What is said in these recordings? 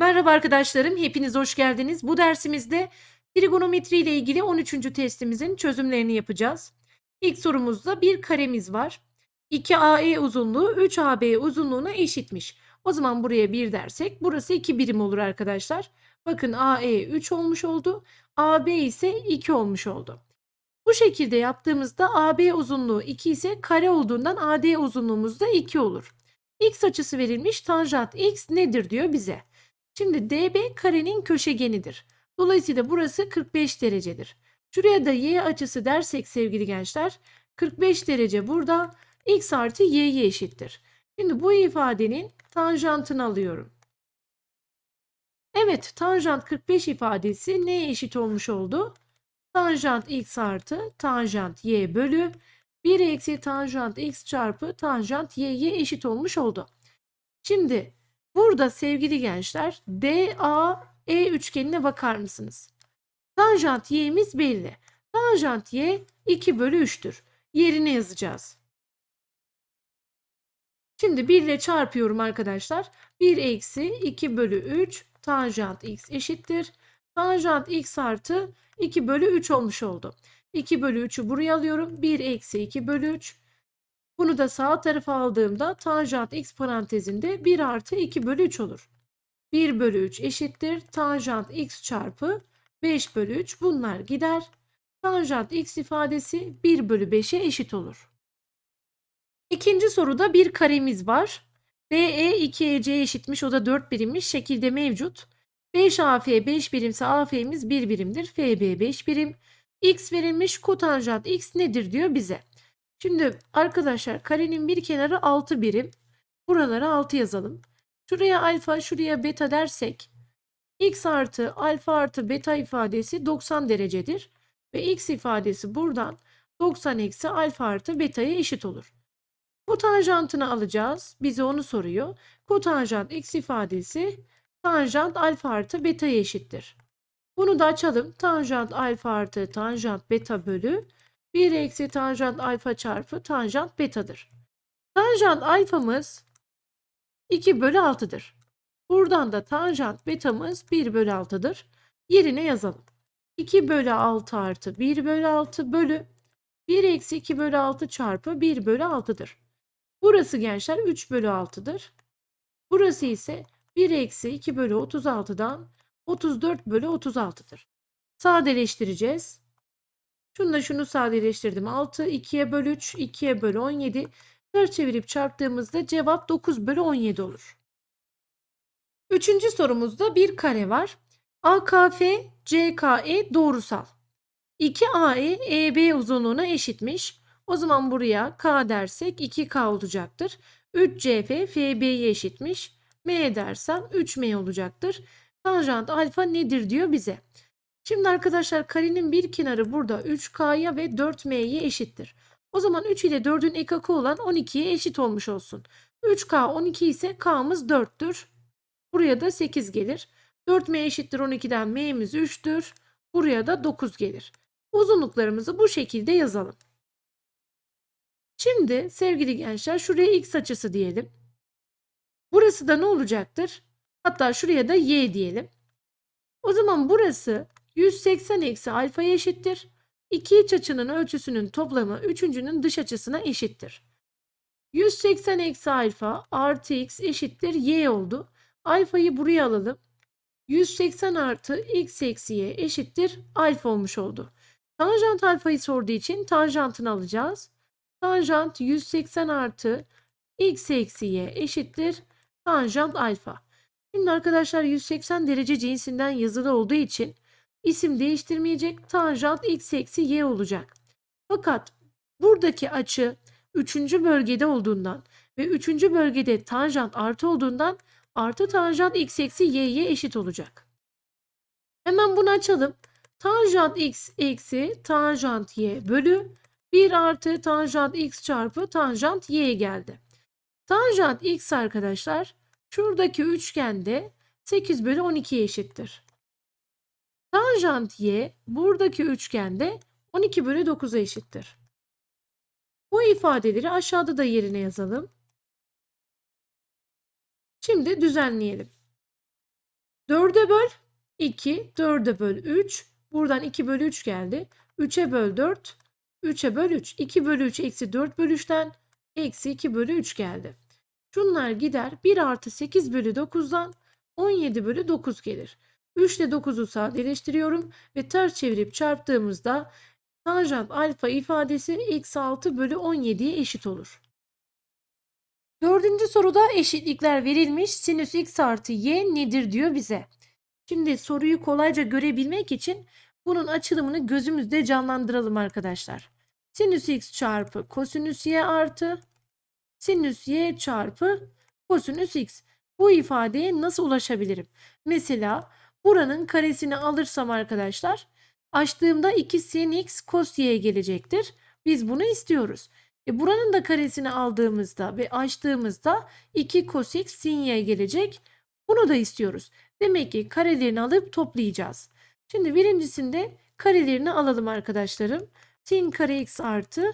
Merhaba arkadaşlarım, hepiniz hoş geldiniz. Bu dersimizde trigonometri ile ilgili 13. testimizin çözümlerini yapacağız. İlk sorumuzda bir karemiz var. 2AE uzunluğu 3AB uzunluğuna eşitmiş. O zaman buraya 1 dersek burası 2 birim olur arkadaşlar. Bakın AE 3 olmuş oldu. AB ise 2 olmuş oldu. Bu şekilde yaptığımızda AB uzunluğu 2 ise kare olduğundan AD uzunluğumuz da 2 olur. X açısı verilmiş tanjant x nedir diyor bize. Şimdi DB karenin köşegenidir. Dolayısıyla burası 45 derecedir. Şuraya da y açısı dersek sevgili gençler 45 derece burada x artı y'ye eşittir. Şimdi bu ifadenin tanjantını alıyorum. Evet tanjant 45 ifadesi neye eşit olmuş oldu? Tanjant x artı tanjant y bölü 1 eksi tanjant x çarpı tanjant y'ye eşit olmuş oldu. Şimdi Burada sevgili gençler DAE üçgenine bakar mısınız? Tanjant y'miz belli. Tanjant y 2 bölü 3'tür. Yerine yazacağız. Şimdi 1 ile çarpıyorum arkadaşlar. 1 eksi 2 bölü 3 tanjant x eşittir. Tanjant x artı 2 bölü 3 olmuş oldu. 2 bölü 3'ü buraya alıyorum. 1 eksi 2 bölü 3 bunu da sağ tarafa aldığımda tanjant x parantezinde 1 artı 2 bölü 3 olur. 1 bölü 3 eşittir. Tanjant x çarpı 5 bölü 3 bunlar gider. Tanjant x ifadesi 1 bölü 5'e eşit olur. İkinci soruda bir karemiz var. BE 2EC eşitmiş o da 4 birimmiş şekilde mevcut. 5AF 5 birimse AF'miz 1 birimdir. FB 5 birim. X verilmiş kotanjant x nedir diyor bize. Şimdi arkadaşlar karenin bir kenarı 6 birim. Buralara 6 yazalım. Şuraya alfa, şuraya beta dersek x artı alfa artı beta ifadesi 90 derecedir. Ve x ifadesi buradan 90 eksi alfa artı beta'ya eşit olur. Kotanjantını alacağız. Bize onu soruyor. Kotanjant x ifadesi tanjant alfa artı beta'ya eşittir. Bunu da açalım. Tanjant alfa artı tanjant beta bölü 1 eksi tanjant alfa çarpı tanjant betadır. Tanjant alfamız 2 bölü 6'dır. Buradan da tanjant betamız 1 bölü 6'dır. Yerine yazalım. 2 bölü 6 artı 1 bölü 6 bölü 1 eksi 2 bölü 6 çarpı 1 bölü 6'dır. Burası gençler 3 bölü 6'dır. Burası ise 1 eksi 2 bölü 36'dan 34 bölü 36'dır. Sadeleştireceğiz. Şunu şunu sadeleştirdim. 6 2'ye bölü 3 2'ye bölü 17. Ters çevirip çarptığımızda cevap 9 bölü 17 olur. Üçüncü sorumuzda bir kare var. AKF CKE doğrusal. 2AE EB uzunluğuna eşitmiş. O zaman buraya K dersek 2K olacaktır. 3CF FB'ye eşitmiş. M dersem 3M olacaktır. Tanjant alfa nedir diyor bize. Şimdi arkadaşlar karenin bir kenarı burada 3K'ya ve 4M'ye eşittir. O zaman 3 ile 4'ün ekakı olan 12'ye eşit olmuş olsun. 3K 12 ise K'mız 4'tür. Buraya da 8 gelir. 4M eşittir 12'den M'miz 3'tür. Buraya da 9 gelir. Uzunluklarımızı bu şekilde yazalım. Şimdi sevgili gençler şuraya x açısı diyelim. Burası da ne olacaktır? Hatta şuraya da y diyelim. O zaman burası 180 eksi alfaya eşittir. İki iç açının ölçüsünün toplamı üçüncünün dış açısına eşittir. 180 eksi alfa artı x eşittir y oldu. Alfayı buraya alalım. 180 artı x eksi y eşittir alfa olmuş oldu. Tanjant alfayı sorduğu için tanjantını alacağız. Tanjant 180 artı x eksi y eşittir tanjant alfa. Şimdi arkadaşlar 180 derece cinsinden yazılı olduğu için isim değiştirmeyecek. Tanjant x eksi y olacak. Fakat buradaki açı 3. bölgede olduğundan ve 3. bölgede tanjant artı olduğundan artı tanjant x eksi y'ye eşit olacak. Hemen bunu açalım. Tanjant x eksi tanjant y bölü 1 artı tanjant x çarpı tanjant y geldi. Tanjant x arkadaşlar şuradaki üçgende 8 bölü 12'ye eşittir. Tanjant y buradaki üçgende 12 bölü 9'a eşittir. Bu ifadeleri aşağıda da yerine yazalım. Şimdi düzenleyelim. 4'e böl 2, 4'e böl 3. Buradan 2 bölü 3 geldi. 3'e böl 4, 3'e böl 3. 2 bölü 3 eksi 4 bölü 3'ten eksi 2 bölü 3 geldi. Şunlar gider. 1 artı 8 bölü 9'dan 17 bölü 9 gelir. 3 ile 9'u sadeleştiriyorum ve ters çevirip çarptığımızda tanjant alfa ifadesi x 6 bölü 17'ye eşit olur. Dördüncü soruda eşitlikler verilmiş. Sinüs x artı y nedir diyor bize. Şimdi soruyu kolayca görebilmek için bunun açılımını gözümüzde canlandıralım arkadaşlar. Sinüs x çarpı kosinüs y artı sinüs y çarpı kosinüs x. Bu ifadeye nasıl ulaşabilirim? Mesela buranın karesini alırsam arkadaşlar açtığımda 2 sin x cos y gelecektir. Biz bunu istiyoruz. E buranın da karesini aldığımızda ve açtığımızda 2 cos x sin y gelecek. Bunu da istiyoruz. Demek ki karelerini alıp toplayacağız. Şimdi birincisinde karelerini alalım arkadaşlarım. Sin kare x artı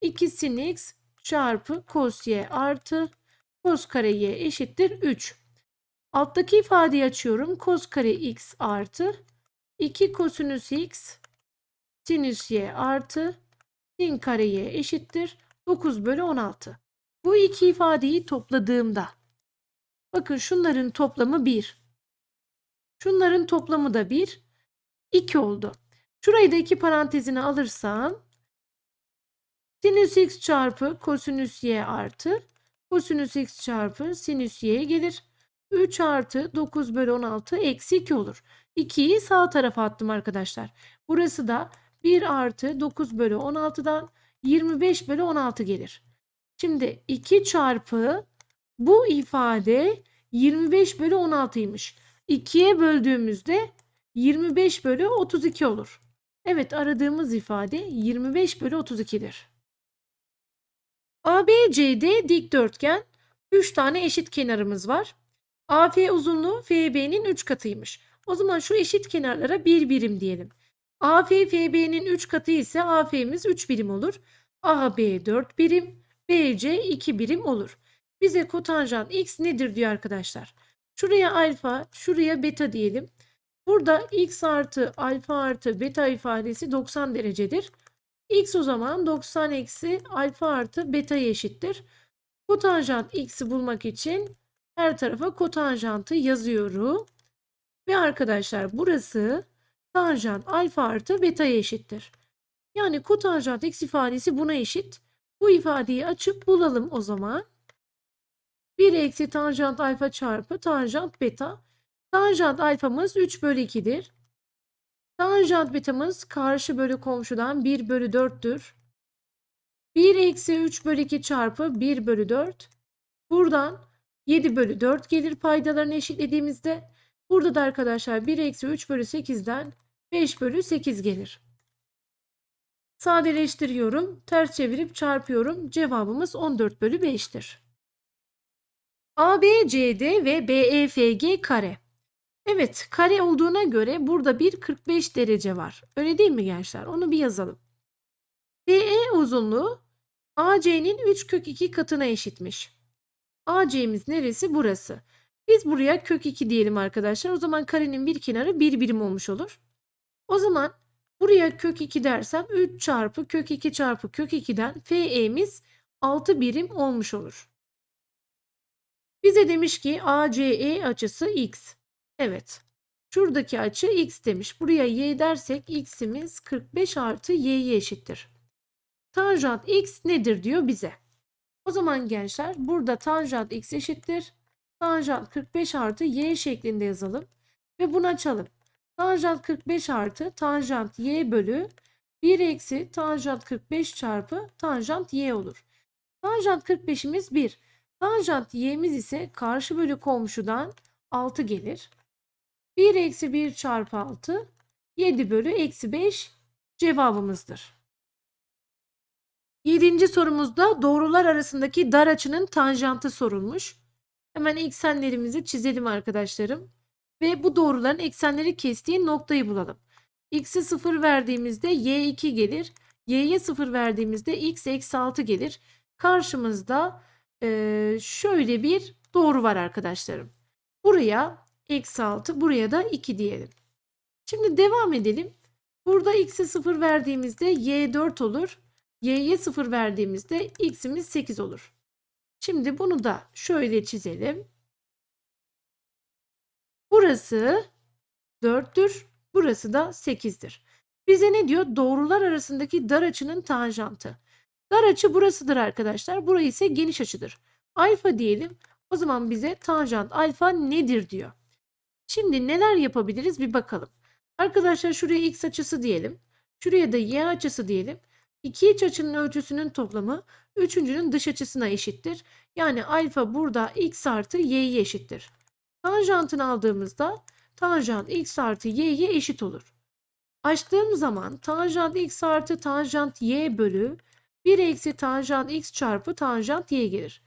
2 sin x çarpı cos y artı cos kare y eşittir 3. Alttaki ifadeyi açıyorum. Cos kare x artı 2 kosinüs x sinüs y artı sin kare y eşittir 9 bölü 16. Bu iki ifadeyi topladığımda bakın şunların toplamı 1. Şunların toplamı da 1. 2 oldu. Şurayı da iki parantezine alırsam sinüs x çarpı kosinüs y artı kosinüs x çarpı sinüs y gelir. 3 artı 9 bölü 16 eksi 2 olur. 2'yi sağ tarafa attım arkadaşlar. Burası da 1 artı 9 bölü 16'dan 25 bölü 16 gelir. Şimdi 2 çarpı bu ifade 25 bölü 16'ymış. 2'ye böldüğümüzde 25 bölü 32 olur. Evet aradığımız ifade 25 bölü 32'dir. ABCD dikdörtgen 3 tane eşit kenarımız var. AF uzunluğu FB'nin 3 katıymış. O zaman şu eşit kenarlara 1 birim diyelim. AF FB'nin 3 katı ise AF'miz 3 birim olur. AB 4 birim, BC 2 birim olur. Bize kotanjant x nedir diyor arkadaşlar. Şuraya alfa, şuraya beta diyelim. Burada x artı alfa artı beta ifadesi 90 derecedir. x o zaman 90 eksi alfa artı beta eşittir. Kotanjant x'i bulmak için her tarafa kotanjantı yazıyorum. Ve arkadaşlar burası tanjant alfa artı beta'ya eşittir. Yani kotanjant x ifadesi buna eşit. Bu ifadeyi açıp bulalım o zaman. 1 eksi tanjant alfa çarpı tanjant beta. Tanjant alfamız 3 bölü 2'dir. Tanjant betamız karşı bölü komşudan 1 bölü 4'tür. 1 eksi 3 bölü 2 çarpı 1 bölü 4. Buradan 7 bölü 4 gelir paydalarını eşitlediğimizde. Burada da arkadaşlar 1 eksi 3 bölü 8'den 5 bölü 8 gelir. Sadeleştiriyorum. Ters çevirip çarpıyorum. Cevabımız 14 bölü 5'tir. ABCD ve BEFG kare. Evet kare olduğuna göre burada bir 45 derece var. Öyle değil mi gençler? Onu bir yazalım. DE uzunluğu AC'nin 3 kök 2 katına eşitmiş. AC'miz neresi? Burası. Biz buraya kök 2 diyelim arkadaşlar. O zaman karenin bir kenarı bir birim olmuş olur. O zaman buraya kök 2 dersem 3 çarpı kök 2 çarpı kök 2'den FE'miz 6 birim olmuş olur. Bize demiş ki ACE açısı x. Evet. Şuradaki açı x demiş. Buraya y dersek x'imiz 45 artı y'ye eşittir. Tanjant x nedir diyor bize. O zaman gençler burada tanjant x eşittir. Tanjant 45 artı y şeklinde yazalım. Ve bunu açalım. Tanjant 45 artı tanjant y bölü 1 eksi tanjant 45 çarpı tanjant y olur. Tanjant 45'imiz 1. Tanjant y'miz ise karşı bölü komşudan 6 gelir. 1 eksi 1 çarpı 6 7 bölü eksi 5 cevabımızdır. Yedinci sorumuzda doğrular arasındaki dar açının tanjantı sorulmuş. Hemen eksenlerimizi çizelim arkadaşlarım. Ve bu doğruların eksenleri kestiği noktayı bulalım. X'e 0 verdiğimizde y2 gelir. Y'ye 0 verdiğimizde x eksi 6 gelir. Karşımızda e, şöyle bir doğru var arkadaşlarım. Buraya eksi 6 buraya da 2 diyelim. Şimdi devam edelim. Burada x'e 0 verdiğimizde y 4 olur. Y'ye 0 verdiğimizde x'imiz 8 olur. Şimdi bunu da şöyle çizelim. Burası 4'tür. Burası da 8'dir. Bize ne diyor? Doğrular arasındaki dar açının tanjantı. Dar açı burasıdır arkadaşlar. Burası ise geniş açıdır. Alfa diyelim. O zaman bize tanjant alfa nedir diyor. Şimdi neler yapabiliriz bir bakalım. Arkadaşlar şuraya x açısı diyelim. Şuraya da y açısı diyelim. İki iç açının ölçüsünün toplamı üçüncünün dış açısına eşittir. Yani alfa burada x artı y'ye eşittir. Tanjantını aldığımızda tanjant x artı y'ye eşit olur. Açtığım zaman tanjant x artı tanjant y bölü 1 eksi tanjant x çarpı tanjant y gelir.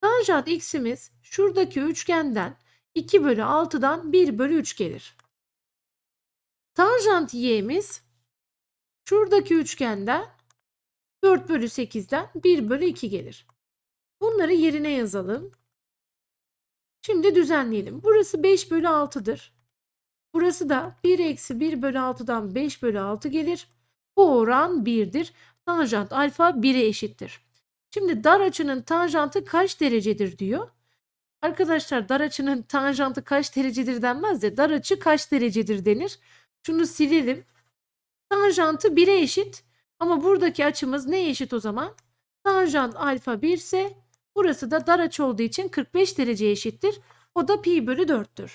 Tanjant x'imiz şuradaki üçgenden 2 bölü 6'dan 1 bölü 3 gelir. Tanjant y'miz şuradaki üçgenden 4 bölü 8'den 1 bölü 2 gelir. Bunları yerine yazalım. Şimdi düzenleyelim. Burası 5 bölü 6'dır. Burası da 1 eksi 1 bölü 6'dan 5 bölü 6 gelir. Bu oran 1'dir. Tanjant alfa 1'e eşittir. Şimdi dar açının tanjantı kaç derecedir diyor. Arkadaşlar dar açının tanjantı kaç derecedir denmez de dar açı kaç derecedir denir. Şunu silelim. Tanjantı 1'e eşit ama buradaki açımız neye eşit o zaman? Tanjant alfa 1 ise burası da dar açı olduğu için 45 dereceye eşittir. O da pi bölü 4'tür.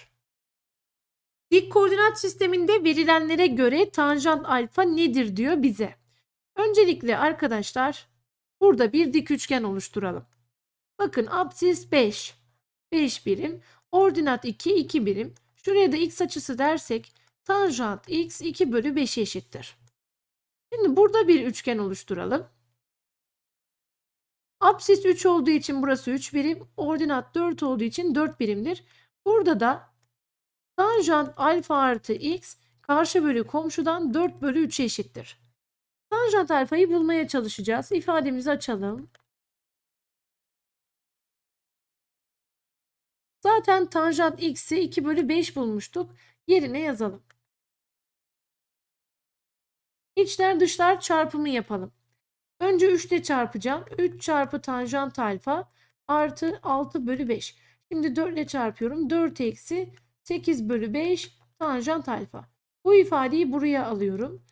Dik koordinat sisteminde verilenlere göre tanjant alfa nedir diyor bize. Öncelikle arkadaşlar burada bir dik üçgen oluşturalım. Bakın absis 5. 5 birim. Ordinat 2 2 birim. Şuraya da x açısı dersek tanjant x 2 bölü 5 eşittir. Şimdi burada bir üçgen oluşturalım. Absis 3 olduğu için burası 3 birim. Ordinat 4 olduğu için 4 birimdir. Burada da tanjant alfa artı x karşı bölü komşudan 4 bölü 3 eşittir. Tanjant alfayı bulmaya çalışacağız. İfademizi açalım. Zaten tanjant x'i 2 bölü 5 bulmuştuk. Yerine yazalım. İçler dışlar çarpımı yapalım. Önce 3 ile çarpacağım. 3 çarpı tanjant alfa artı 6 bölü 5. Şimdi 4 ile çarpıyorum. 4 eksi 8 bölü 5 tanjant alfa. Bu ifadeyi buraya alıyorum.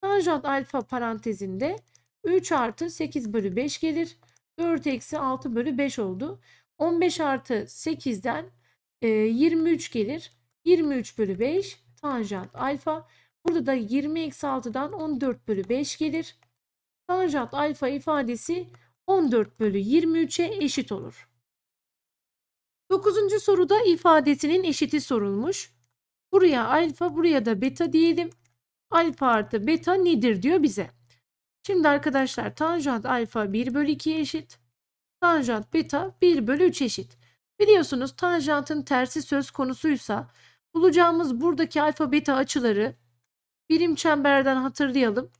Tanjant alfa parantezinde 3 artı 8 bölü 5 gelir. 4 eksi 6 bölü 5 oldu. 15 artı 8'den e, 23 gelir. 23 bölü 5 tanjant alfa. Burada da 20 eksi 6'dan 14 bölü 5 gelir. Tanjant alfa ifadesi 14 bölü 23'e eşit olur. 9. soruda ifadesinin eşiti sorulmuş. Buraya alfa buraya da beta diyelim. Alfa artı beta nedir diyor bize. Şimdi arkadaşlar tanjant alfa 1 bölü 2'ye eşit. Tanjant beta 1 bölü 3 eşit. Biliyorsunuz tanjantın tersi söz konusuysa bulacağımız buradaki alfa beta açıları birim çemberden hatırlayalım.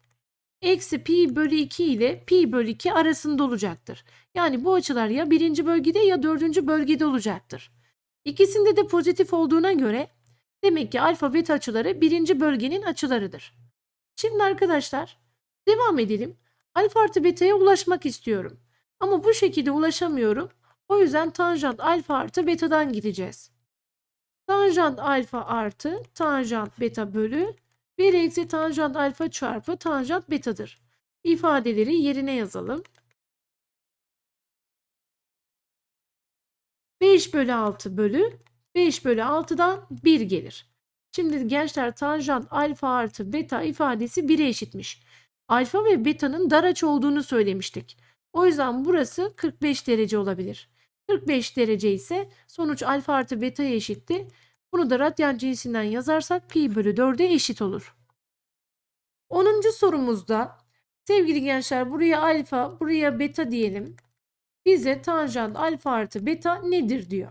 Eksi pi bölü 2 ile pi bölü 2 arasında olacaktır. Yani bu açılar ya birinci bölgede ya dördüncü bölgede olacaktır. İkisinde de pozitif olduğuna göre demek ki alfa beta açıları birinci bölgenin açılarıdır. Şimdi arkadaşlar devam edelim. Alfa artı beta'ya ulaşmak istiyorum. Ama bu şekilde ulaşamıyorum. O yüzden tanjant alfa artı beta'dan gideceğiz. Tanjant alfa artı tanjant beta bölü 1 eksi tanjant alfa çarpı tanjant betadır. İfadeleri yerine yazalım. 5 bölü 6 bölü 5 bölü 6'dan 1 gelir. Şimdi gençler tanjant alfa artı beta ifadesi 1'e eşitmiş. Alfa ve beta'nın dar açı olduğunu söylemiştik. O yüzden burası 45 derece olabilir. 45 derece ise sonuç alfa artı beta'ya eşitti. Bunu da radyan cinsinden yazarsak pi bölü 4'e eşit olur. 10. sorumuzda sevgili gençler buraya alfa buraya beta diyelim. Bize tanjant alfa artı beta nedir diyor.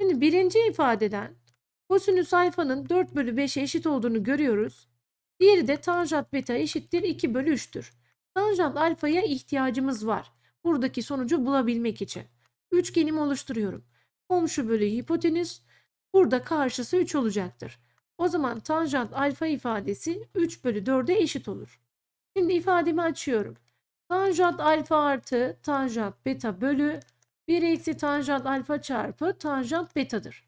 Şimdi birinci ifadeden kosinüs alfanın 4 bölü 5'e eşit olduğunu görüyoruz. Diğeri de tanjant beta eşittir 2 bölü 3'tür. Tanjant alfaya ihtiyacımız var. Buradaki sonucu bulabilmek için. Üçgenimi oluşturuyorum. Komşu bölü hipotenüs. Burada karşısı 3 olacaktır. O zaman tanjant alfa ifadesi 3 bölü 4'e eşit olur. Şimdi ifademi açıyorum. Tanjant alfa artı tanjant beta bölü 1 eksi tanjant alfa çarpı tanjant betadır.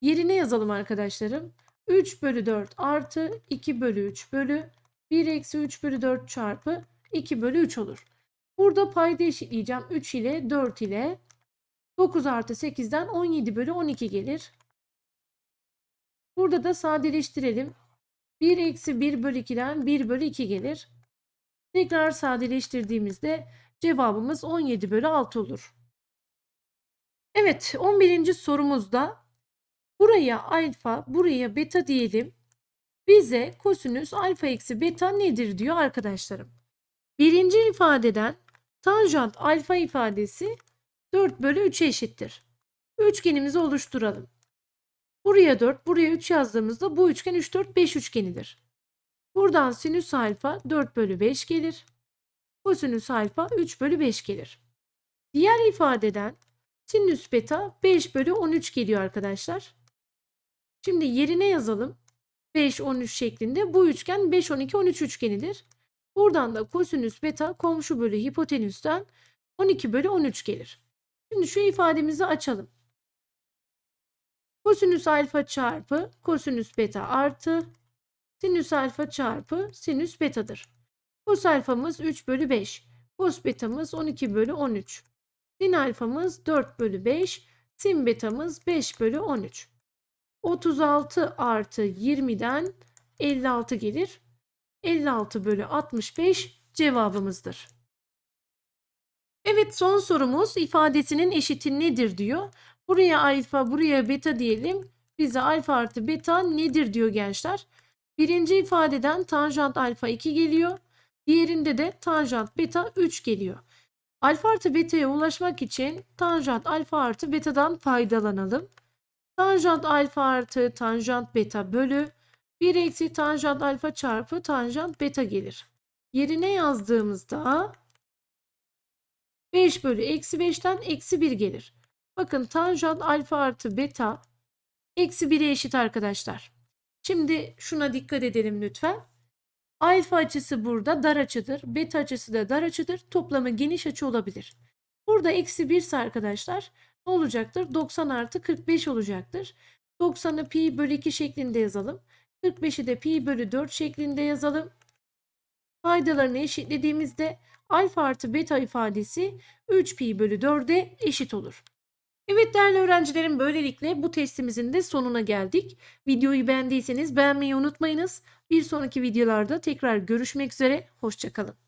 Yerine yazalım arkadaşlarım. 3 bölü 4 artı 2 bölü 3 bölü 1 eksi 3 bölü 4 çarpı 2 bölü 3 olur. Burada payda eşitleyeceğim. 3 ile 4 ile 9 artı 8'den 17 bölü 12 gelir. Burada da sadeleştirelim. 1 eksi 1 bölü 2'den 1 bölü 2 gelir. Tekrar sadeleştirdiğimizde cevabımız 17 bölü 6 olur. Evet 11. sorumuzda buraya alfa buraya beta diyelim. Bize kosinüs alfa eksi beta nedir diyor arkadaşlarım. Birinci ifadeden tanjant alfa ifadesi 4 bölü 3'e eşittir. Üçgenimizi oluşturalım. Buraya 4, buraya 3 yazdığımızda bu üçgen 3, 4, 5 üçgenidir. Buradan sinüs alfa 4 bölü 5 gelir. Kosinüs alfa 3 bölü 5 gelir. Diğer ifadeden sinüs beta 5 bölü 13 geliyor arkadaşlar. Şimdi yerine yazalım. 5, 13 şeklinde bu üçgen 5, 12, 13 üçgenidir. Buradan da kosinüs beta komşu bölü hipotenüsten 12 bölü 13 gelir. Şimdi şu ifademizi açalım. Kosinüs alfa çarpı kosinüs beta artı sinüs alfa çarpı sinüs betadır. Kos alfamız 3 bölü 5. Kos betamız 12 bölü 13. Sin alfamız 4 bölü 5. Sin betamız 5 bölü 13. 36 artı 20'den 56 gelir. 56 bölü 65 cevabımızdır. Evet son sorumuz ifadesinin eşiti nedir diyor. Buraya alfa buraya beta diyelim. Bize alfa artı beta nedir diyor gençler. Birinci ifadeden tanjant alfa 2 geliyor. Diğerinde de tanjant beta 3 geliyor. Alfa artı beta'ya ulaşmak için tanjant alfa artı betadan faydalanalım. Tanjant alfa artı tanjant beta bölü 1 eksi tanjant alfa çarpı tanjant beta gelir. Yerine yazdığımızda 5 bölü eksi 5'ten eksi 1 gelir. Bakın tanjant alfa artı beta eksi 1'e eşit arkadaşlar. Şimdi şuna dikkat edelim lütfen. Alfa açısı burada dar açıdır. Beta açısı da dar açıdır. Toplamı geniş açı olabilir. Burada eksi 1 ise arkadaşlar ne olacaktır? 90 artı 45 olacaktır. 90'ı pi bölü 2 şeklinde yazalım. 45'i de pi bölü 4 şeklinde yazalım. Paydalarını eşitlediğimizde alfa artı beta ifadesi 3 pi bölü 4'e eşit olur. Evet değerli öğrencilerim böylelikle bu testimizin de sonuna geldik. Videoyu beğendiyseniz beğenmeyi unutmayınız. Bir sonraki videolarda tekrar görüşmek üzere. Hoşçakalın.